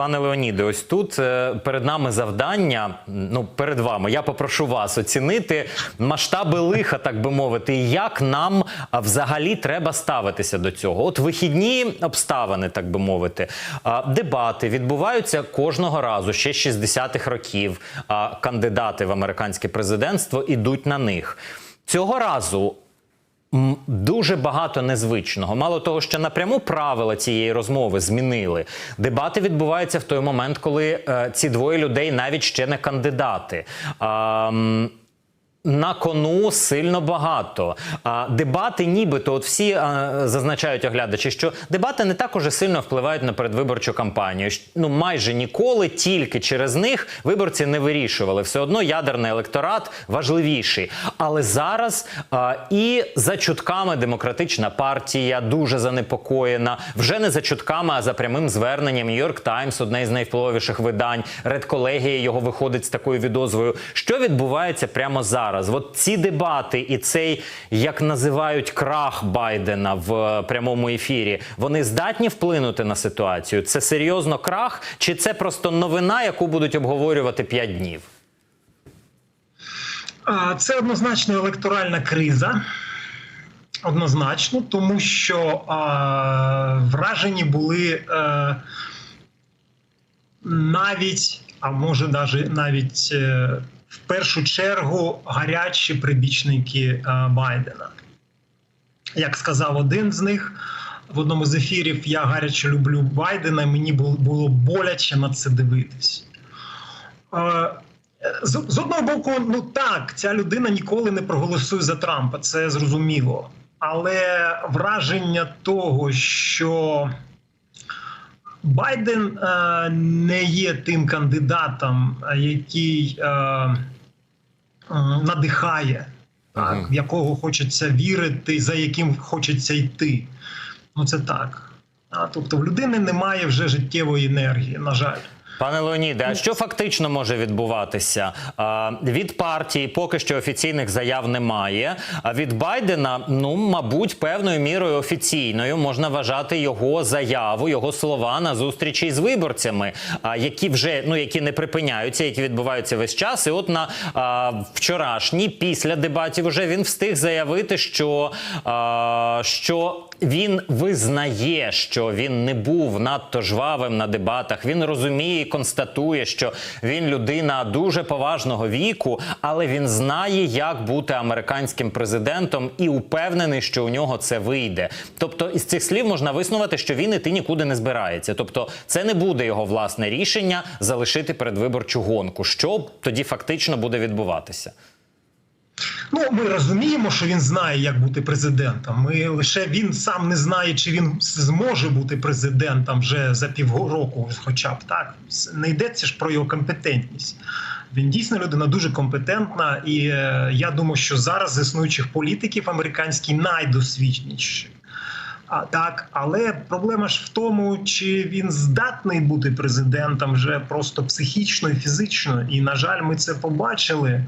Пане Леоніде, ось тут е, перед нами завдання. Ну, перед вами. Я попрошу вас оцінити масштаби лиха, так би мовити, і як нам взагалі треба ставитися до цього. От вихідні обставини, так би мовити, дебати відбуваються кожного разу ще з 60-х років. Кандидати в американське президентство ідуть на них цього разу. Дуже багато незвичного. Мало того, що напряму правила цієї розмови змінили. Дебати відбуваються в той момент, коли е, ці двоє людей навіть ще не кандидати. Е, на кону сильно багато. А, дебати, нібито, от всі а, зазначають оглядачі, що дебати не так уже сильно впливають на передвиборчу кампанію. Ну майже ніколи тільки через них виборці не вирішували. Все одно ядерний електорат важливіший. Але зараз а, і за чутками демократична партія дуже занепокоєна. Вже не за чутками, а за прямим зверненням Нью-Йорк Таймс, одне із найвпливовіших видань. Редколегія його виходить з такою відозвою. Що відбувається прямо зараз? От ці дебати і цей, як називають, крах Байдена в е, прямому ефірі, вони здатні вплинути на ситуацію. Це серйозно крах, чи це просто новина, яку будуть обговорювати 5 днів? Це однозначно електоральна криза. Однозначно, тому що а, вражені були е, навіть, а може навіть, навіть е, в першу чергу гарячі прибічники е, Байдена. Як сказав один з них в одному з ефірів, я гаряче люблю Байдена, мені було, боляче на це дивитись. Е, з, з одного боку, ну так, ця людина ніколи не проголосує за Трампа, це зрозуміло. Але враження того, що Байден е, не є тим кандидатом, е, який е, е, надихає, так, в якого хочеться вірити, за яким хочеться йти. Ну це так. А, тобто в людини немає вже життєвої енергії, на жаль. Пане Леоніде, а що фактично може відбуватися? Від партії поки що офіційних заяв немає. А від Байдена, ну мабуть, певною мірою офіційною можна вважати його заяву, його слова на зустрічі з виборцями, а, які вже ну які не припиняються, які відбуваються весь час. І от на а, вчорашній, після дебатів, уже він встиг заявити, що, що він визнає, що він не був надто жвавим на дебатах. Він розуміє і констатує, що він людина дуже поважного віку, але він знає, як бути американським президентом, і упевнений, що у нього це вийде. Тобто, із цих слів можна виснувати, що він іти нікуди не збирається. Тобто, це не буде його власне рішення залишити передвиборчу гонку. Що тоді фактично буде відбуватися? Ну, ми розуміємо, що він знає, як бути президентом. Ми лише він сам не знає, чи він зможе бути президентом вже за півроку, хоча б так. Не йдеться ж про його компетентність. Він дійсно людина дуже компетентна, і е, я думаю, що зараз з існуючих політиків американський найдосвідченіший. А так, але проблема ж в тому, чи він здатний бути президентом вже просто психічно і фізично. І на жаль, ми це побачили.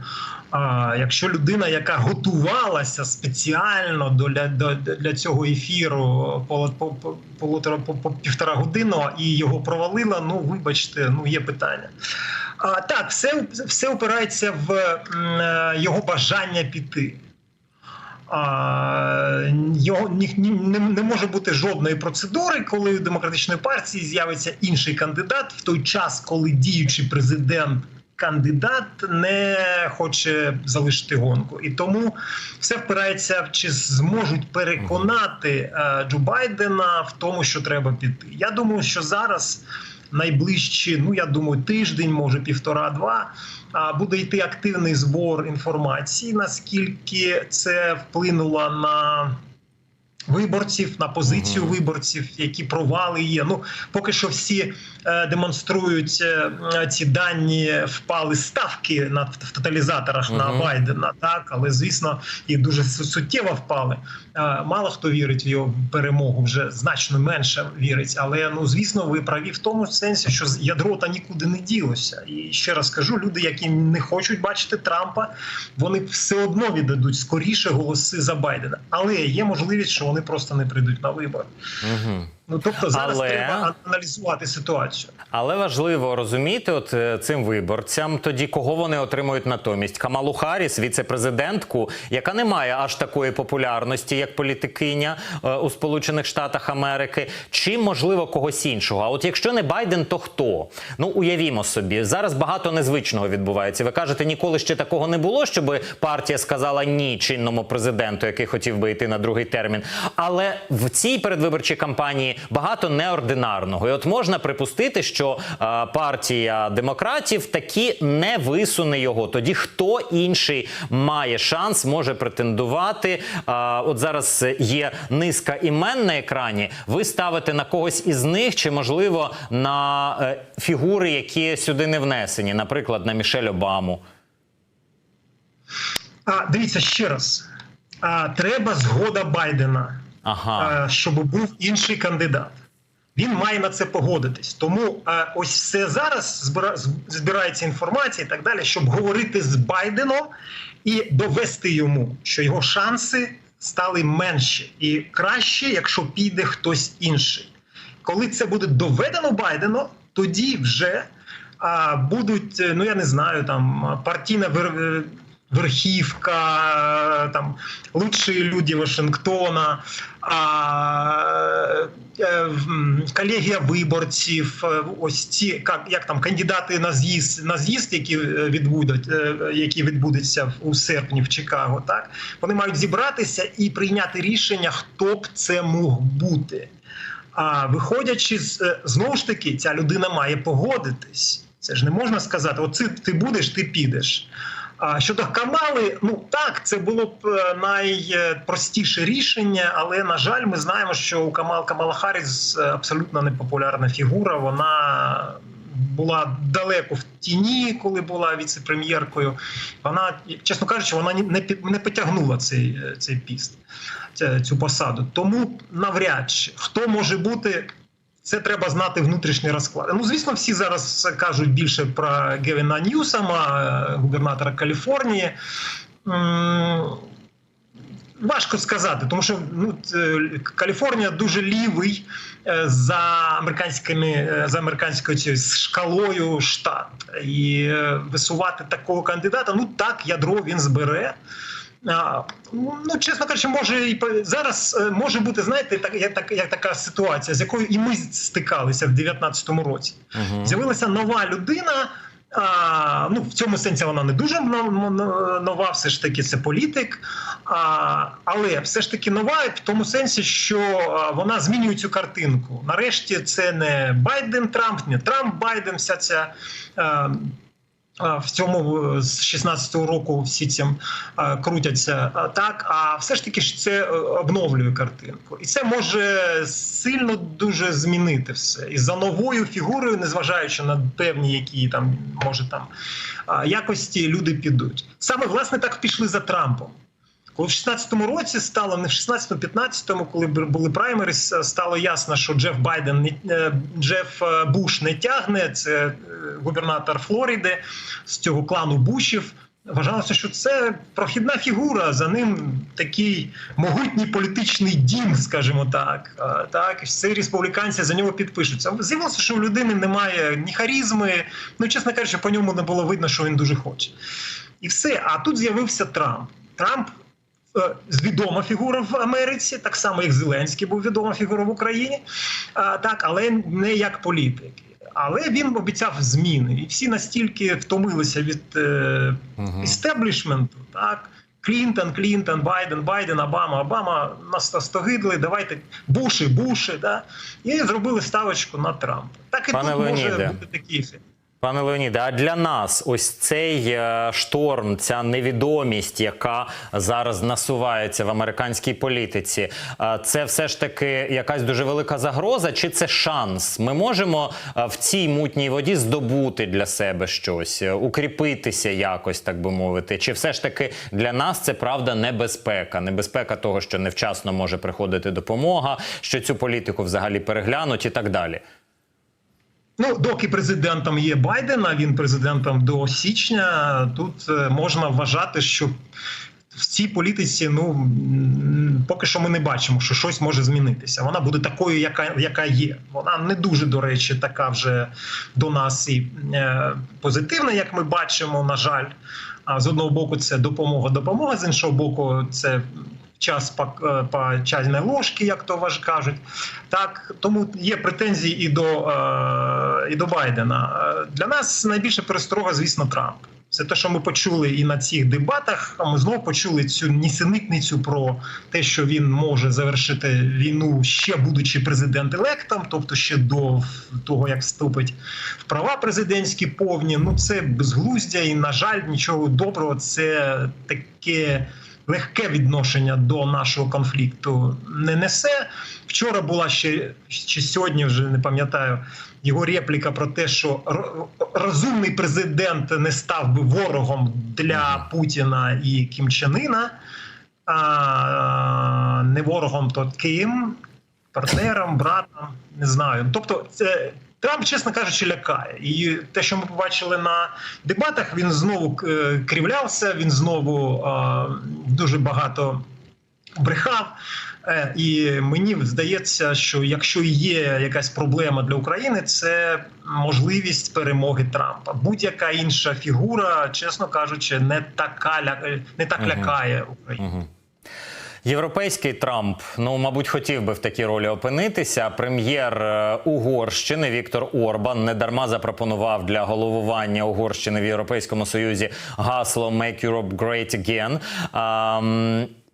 А, якщо людина, яка готувалася спеціально до для, для цього ефіру по, по, по, по, по, по півтора годину і його провалила, ну вибачте, ну є питання. А, так, все, все опирається в е, його бажання піти. А, його ні, ні, не, не може бути жодної процедури, коли у демократичної партії з'явиться інший кандидат в той час, коли діючий президент. Кандидат не хоче залишити гонку, і тому все впирається в чи зможуть переконати е, Джо Байдена в тому, що треба піти. Я думаю, що зараз найближчі, ну я думаю, тиждень, може півтора-два, а, буде йти активний збор інформації, наскільки це вплинуло на. Виборців на позицію Мгм. виборців, які провали є. Ну поки що всі е, демонструють е, ці дані впали ставки на в тоталізаторах на Байдена. Так, але звісно, їх дуже суттєво впали. Е, мало хто вірить в його перемогу, вже значно менше вірить. Але ну звісно, ви праві в тому сенсі, що ядро та нікуди не ділося. І ще раз кажу: люди, які не хочуть бачити Трампа, вони все одно віддадуть скоріше голоси за Байдена. Але є можливість, що вони просто не прийдуть на вибори. Угу. Ну тобто зараз Але- треба аналізувати ситуацію. Але важливо розуміти, от е, цим виборцям тоді кого вони отримують натомість. Камалу Харріс, віце-президентку, яка не має аж такої популярності, як політикиня е, у Сполучених Штатах Америки, чи можливо когось іншого. А от якщо не Байден, то хто? Ну уявімо собі, зараз багато незвичного відбувається. Ви кажете, ніколи ще такого не було, щоб партія сказала ні чинному президенту, який хотів би йти на другий термін. Але в цій передвиборчій кампанії багато неординарного. І от можна припустити, що е, партія демократів таки не висуне його. Тоді хто інший має шанс, може претендувати. Е, от зараз є низка імен на екрані. Ви ставите на когось із них, чи можливо на е, фігури, які сюди не внесені, наприклад, на Мішель Обаму. А дивіться ще раз: а, треба згода Байдена. Ага. е, щоб був інший кандидат. Він має на це погодитись. Тому е, ось все зараз збира- збирається інформація і так далі, щоб говорити з Байденом і довести йому, що його шанси стали менші і краще, якщо піде хтось інший. Коли це буде доведено Байдену, тоді вже а, будуть, е, ну я не знаю, там партійна верхівка, е, там лучші люди Вашингтона, а, е, колегія виборців, е, ось ці як, як там кандидати на з'їзд на з'їзд, які е, відбудуть, е, які відбудеться у серпні в Чикаго, так вони мають зібратися і прийняти рішення, хто б це мог бути. А виходячи з е, знову ж таки, ця людина має погодитись. Це ж не можна сказати: оце ти будеш, ти підеш. А щодо Камали, ну так, це було б е, найпростіше рішення, але на жаль, ми знаємо, що у Камал Камала Харріс е, абсолютно непопулярна фігура. Вона була далеко в тіні, коли була віце-прем'єркою. Вона, чесно кажучи, вона не не потягнула цей, е, цей піст, цю посаду. Тому навряд чи хто може бути. Це треба знати внутрішні розклади. Ну, звісно, всі зараз кажуть більше про Гевіна Ньюсама, губернатора Каліфорнії. Важко сказати, тому що ну, Каліфорнія дуже лівий е, за американськими е, за американською цією шкалою штат. І е, висувати такого кандидата, ну так, ядро він збере. Ну, чесно кажучи, може і зараз е, може бути, знаєте, так, як, так, як така ситуація, з якою і ми стикалися в 2019 році. Угу. З'явилася нова людина. А, ну, в цьому сенсі вона не дуже но- но- нова, все ж таки це політик. А, але все ж таки нова в тому сенсі, що вона змінює цю картинку. Нарешті це не Байден Трамп, не Трамп Байден, вся ця. А, в цьому е, з 16-го року всі цим крутяться так. А все ж таки ж це е, обновлює картинку, і це може сильно дуже змінити все. І за новою фігурою, незважаючи на певні, які там може там якості люди підуть. Саме власне так пішли за Трампом. Коли в 16-му році стало не в 16-му, 15-му, коли були праймерис, стало ясно, що Джеф Байден не е, Джеф е, Буш не тягне. Це е, губернатор Флориди з цього клану Бушів. Вважалося, що це прохідна фігура. За ним такий могутній політичний дім, скажімо так. Так, всі республіканці за нього підпишуться. З'явилося, що у людини немає ні харізми. Ну, чесно кажучи, по ньому не було видно, що він дуже хоче. І все. А тут з'явився Трамп. Трамп відома фігура в Америці, так само як Зеленський був відома фігура в Україні, а, так, але не як політик. Але він обіцяв зміни, і всі настільки втомилися від е, істеблішменту, так. Клінтон, Клінтон, Байден, Байден, Обама, Обама нас остогидли, давайте Буші, Буші, да? і зробили ставочку на Трампа. Так і Пане тут може Леоніде. бути такий ефект. Пане Леоніде, а для нас ось цей е, шторм, ця невідомість, яка зараз насувається в американській політиці, е, це все ж таки якась дуже велика загроза, чи це шанс? Ми можемо е, в цій мутній воді здобути для себе щось, укріпитися якось, так би мовити, чи все ж таки для нас це правда небезпека? Небезпека того, що невчасно може приходити допомога, що цю політику взагалі переглянуть і так далі. Ну, доки президентом є Байден, а він президентом до січня, тут е, можна вважати, що в цій політиці ну поки що ми не бачимо, що щось може змінитися. Вона буде такою, яка, яка є. Вона не дуже, до речі, така вже до нас і е, позитивна, як ми бачимо, на жаль. А з одного боку, це допомога, допомога, з іншого боку, це час по, е, по чайної ложки, як то кажуть. Так, тому є претензії і до, е, і до Байдена. Е, Для нас найбільше пересторога, звісно, Трамп. Це те, що ми почули і на цих дебатах. а Ми знову почули цю нісенітницю про те, що він може завершити війну ще будучи президент-електом, тобто ще до того, як вступить в права президентські повні. Ну це безглуздя, і на жаль, нічого доброго. Це таке легке відношення до нашого конфлікту не несе. Вчора була ще чи сьогодні, вже не пам'ятаю, його репліка про те, що розумний президент не став би ворогом для Путіна і Кім Чен Іна, а не ворогом, то ким, партнером, братом, не знаю. Тобто, це. Трамп, чесно кажучи, лякає. І те, що ми побачили на дебатах, він знову е, кривлявся, він знову дуже багато брехав. Е, І мені здається, що якщо є якась проблема для України, це можливість перемоги Трампа. Будь-яка інша фігура, чесно кажучи, не така ля- не так лякає Україну. Європейський Трамп, ну мабуть, хотів би в такій ролі опинитися. Прем'єр е, Угорщини Віктор Орбан недарма запропонував для головування Угорщини в Європейському Союзі гасло «Make Europe Great Again».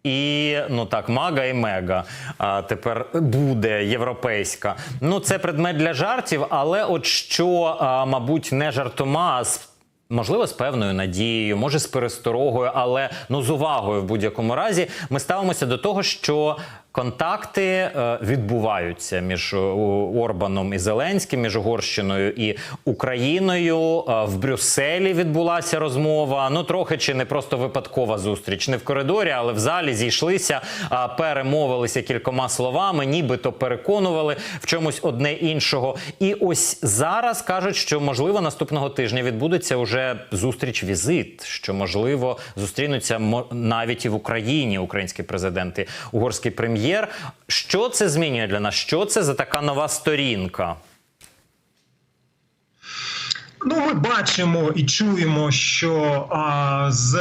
І ну так, мага і мега а, тепер буде європейська. Ну це предмет для жартів, але от що, а, мабуть, не жартома, а з Можливо, з певною надією, може з пересторогою, але ну з увагою в будь-якому разі ми ставимося до того, що контакти е, відбуваються між е, Орбаном і Зеленським, між Угорщиною і Україною. Е, в Брюсселі відбулася розмова. Ну трохи чи не просто випадкова зустріч, не в коридорі, але в залі зійшлися, перемовилися кількома словами, нібито переконували в чомусь одне іншого. І ось зараз кажуть, що можливо наступного тижня відбудеться уже зустріч візит, що можливо зустрінуться навіть і в Україні українські президенти, угорський прем'єр. Що це змінює для нас? Що це за така нова сторінка? Ну, ми бачимо і чуємо, що а, з,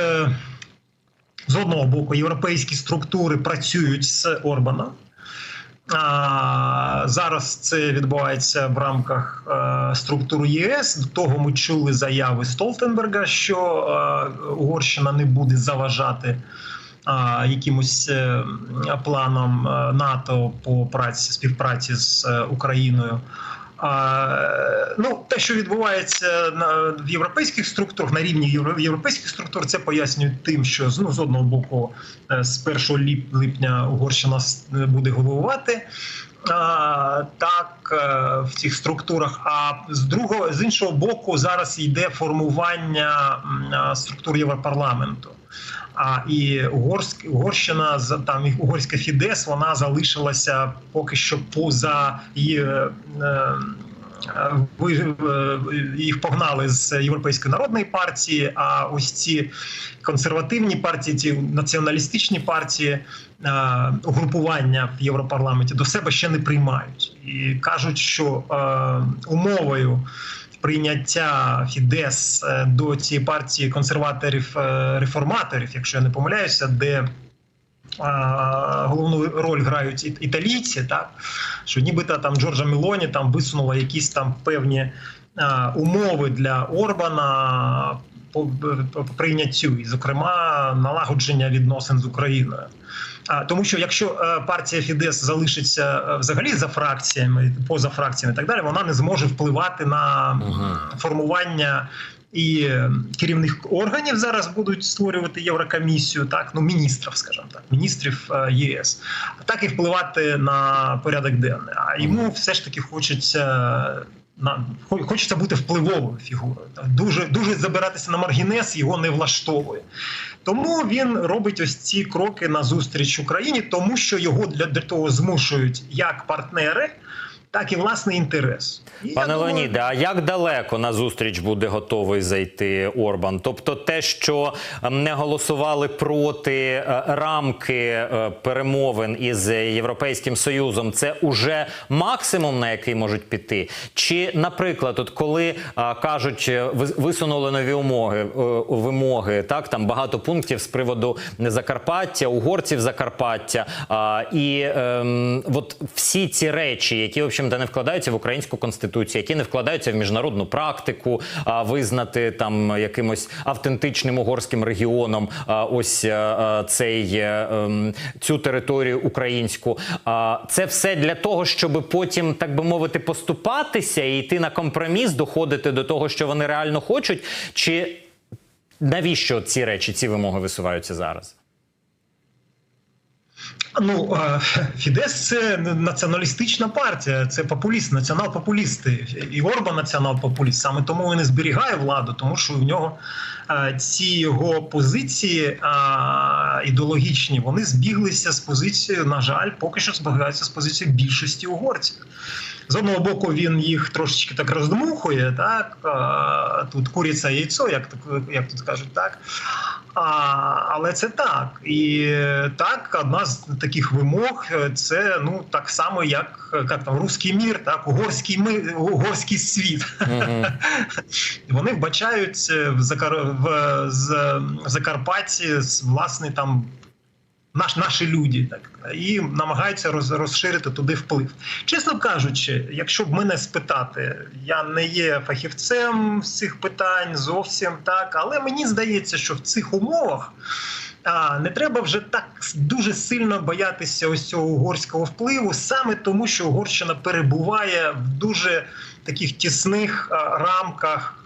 з одного боку європейські структури працюють з Орбаном. А, зараз це відбувається в рамках е, структур ЄС. До того ми чули заяви Столтенберга, що е, Угорщина не буде заважати а, якимось е, планом е, НАТО по праці співпраці з е, Україною. Ну, те, що відбувається в європейських структурах на рівні європейських структур, це пояснюють тим, що ну, з одного боку, з 1 липня Угорщина буде головувати. Так в цих структурах. А з другого з іншого боку, зараз йде формування структур Європарламенту. А і Угорськ, Угорщина там і угорська Фідес вона залишилася поки що поза її. е, е, ви е, їх погнали з Європейської народної партії. А ось ці консервативні партії, ці націоналістичні партії, е, угрупування в Європарламенті до себе ще не приймають і кажуть, що е, умовою прийняття Фідес е, до цієї партії консерваторів-реформаторів, якщо я не помиляюся, де головну роль грають італійці, так що нібито там Джорджа Мелоні там висунула якісь там певні умови для Орбана по, по прийняттю, і, зокрема, налагодження відносин з Україною. А, тому що якщо е, партія Фідес залишиться е, взагалі за фракціями, поза фракціями і так далі, вона не зможе впливати на формування і керівних органів зараз будуть створювати Єврокомісію, так ну міністрів, скажімо так, міністрів е, ЄС, а так і впливати на порядок денний. А йому все ж таки хочеться. На хо- хочеться бути впливовою фігурою. Дуже дуже забиратися на маргінес його не влаштовує. Тому він робить ось ці кроки назустріч Україні, тому що його для, того змушують як партнери, так і власний інтерес. І Пане думаю, Леоніде, а як далеко на зустріч буде готовий зайти Орбан? Тобто, те, що ем, не голосували проти е, рамки е, перемовин із Європейським Союзом, це уже максимум, на який можуть піти? Чи, наприклад, от коли е, кажуть, ви- висунули нові умоги, е, вимоги, так там багато пунктів з приводу Закарпаття, угорців Закарпаття, і ем, от всі ці речі, які в общем-то не вкладаються в українську конституцію, які не вкладаються в міжнародну практику, а визнати там якимось автентичним угорським регіоном, ось е, е, цей е, ем, цю територію українську. А, це все для того, щоб потім, так би мовити, поступатися і йти на компроміс, доходити до того, що вони реально хочуть, чи навіщо ці речі, ці вимоги висуваються зараз? Ну, Фідес це націоналістична партія, це популіст, націонал-популісти. І Орбан націонал-популіст. Саме тому він і зберігає владу, тому що в нього ці його позиції ідеологічні, вони збіглися з позицією, на жаль, поки що збігаються з позицією більшості угорців. З одного боку, він їх трошечки так роздмухує, так тут куриця яйцо, як так- як тут кажуть, так. А, але це так. І так, одна з таких вимог е, це ну так само, як, як там руський мір, так, угорський ми, угорський світ. Вони вбачають е, в, Закар... в з Закарпатті власне там. Наш, наші люди так і намагаються роз, розширити туди вплив. Чесно кажучи, якщо б мене спитати, я не є фахівцем з цих питань зовсім так, але мені здається, що в цих умовах а, не треба вже так дуже сильно боятися ось цього угорського впливу, саме тому, що Угорщина перебуває в дуже таких тісних рамках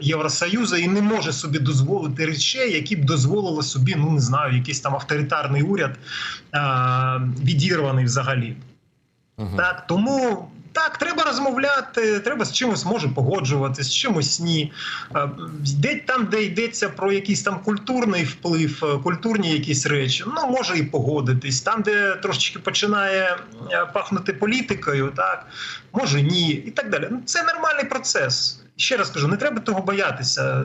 Євросоюзу і не може собі дозволити речей, які б дозволили собі, ну не знаю, якийсь там авторитарний уряд відірваний взагалі. Так, тому так, треба розмовляти, треба з чимось може погоджуватися, з чимось ні. Е, Де там, де йдеться про якийсь там культурний вплив, е, культурні якісь речі, ну може і погодитись. Там, де трошечки починає е, пахнути політикою, так може ні, і так далі. Ну це нормальний процес. Ще раз кажу, не треба того боятися.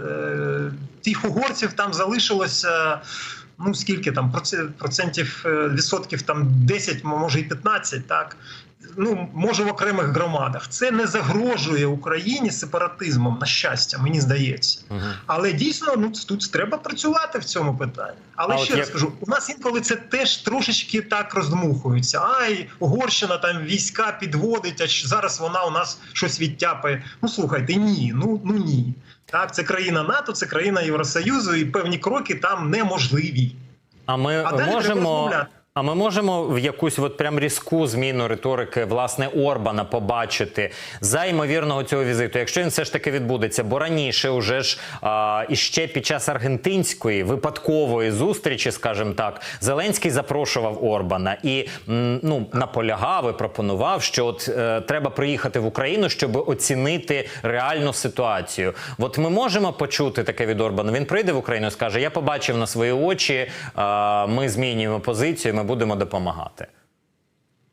Тих угорців там залишилося. Ну скільки там проце- процентів відсотків там 10, може і 15, так ну може в окремих громадах. Це не загрожує Україні сепаратизмом, на щастя, мені здається. Мгм. Але дійсно, ну тут треба працювати в цьому питанні. Але А ще раз як- скажу, у нас інколи це теж трошечки так роздмухується. Ай, Угорщина там війська підводить, а зараз вона у нас щось відтяпає. Ну слухайте, ні, ну ну ні. Так, це країна НАТО, це країна Євросоюзу, і певні кроки там неможливі. А ми А далі можемо. А ми можемо в якусь от прям різку зміну риторики власне Орбана побачити за ймовірного цього візиту, якщо він все ж таки відбудеться, бо раніше уже ж а, і ще під час аргентинської випадкової зустрічі, скажімо так, Зеленський запрошував Орбана і ну наполягав і пропонував, що от е, треба приїхати в Україну, щоб оцінити реальну ситуацію. От ми можемо почути таке від Орбана. Він прийде в Україну і скаже: Я побачив на свої очі, а, ми змінюємо позицію, ми будемо допомагати.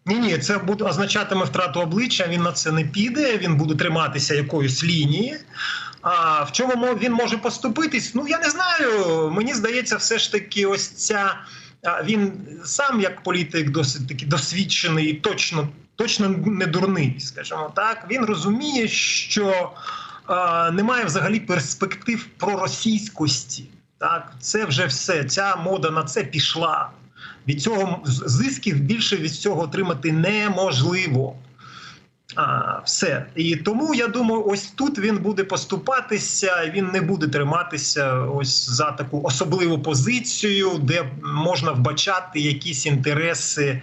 Ні, ні, це буде означатиме втрату обличчя. Він на це не піде. Він буде триматися якоїсь лінії. А в чому він може поступитись? Ну я не знаю. Мені здається, все ж таки, ось ця він сам як політик досить таки досвідчений і точно, точно не дурний, скажімо так. Він розуміє, що а, немає взагалі перспектив проросійськості. Так, це вже все. Ця мода на це пішла. Від цього зисків більше від цього отримати неможливо. А, все. І тому я думаю, ось тут він буде поступатися, він не буде триматися ось за таку особливу позицію, де можна вбачати якісь інтереси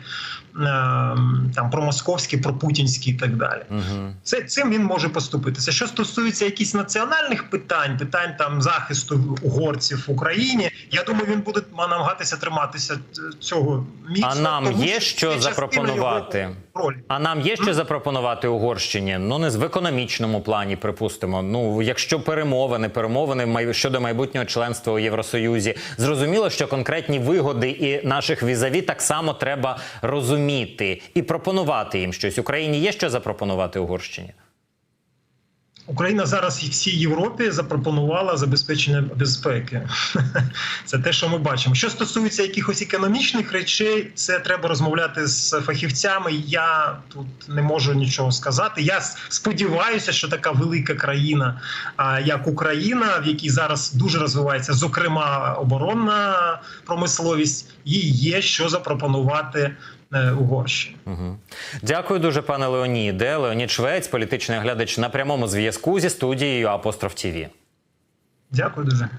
там промосковські, пропутінські і так далі. Угу. Це цим він може поступитися. Що стосується якихось національних питань, питань там захисту угорців в Україні, я думаю, він буде намагатися триматися е, цього міцно. А нам тому є що запропонувати? А нам є що запропонувати Угорщині? Ну не в економічному плані, припустимо. Ну якщо перемовини, перемовини щодо майбутнього членства у Євросоюзі, зрозуміло, що конкретні вигоди і наших візаві так само треба розуміти. Зрозуміти і пропонувати їм щось. Україні є що запропонувати Угорщині? Україна зараз і всій Європі запропонувала забезпечення безпеки. Це те, що ми бачимо. Що стосується якихось економічних речей, це треба розмовляти з фахівцями. Я тут не можу нічого сказати. Я сподіваюся, що така велика країна, як Україна, в якій зараз дуже розвивається, зокрема оборонна промисловість, їй є що запропонувати е, Угорщині. Угу. Дякую дуже, пане Леоніде. Леонід Швець, політичний оглядач на прямому зв'язку зі студією Апостроф ТІВІ. Дякую дуже.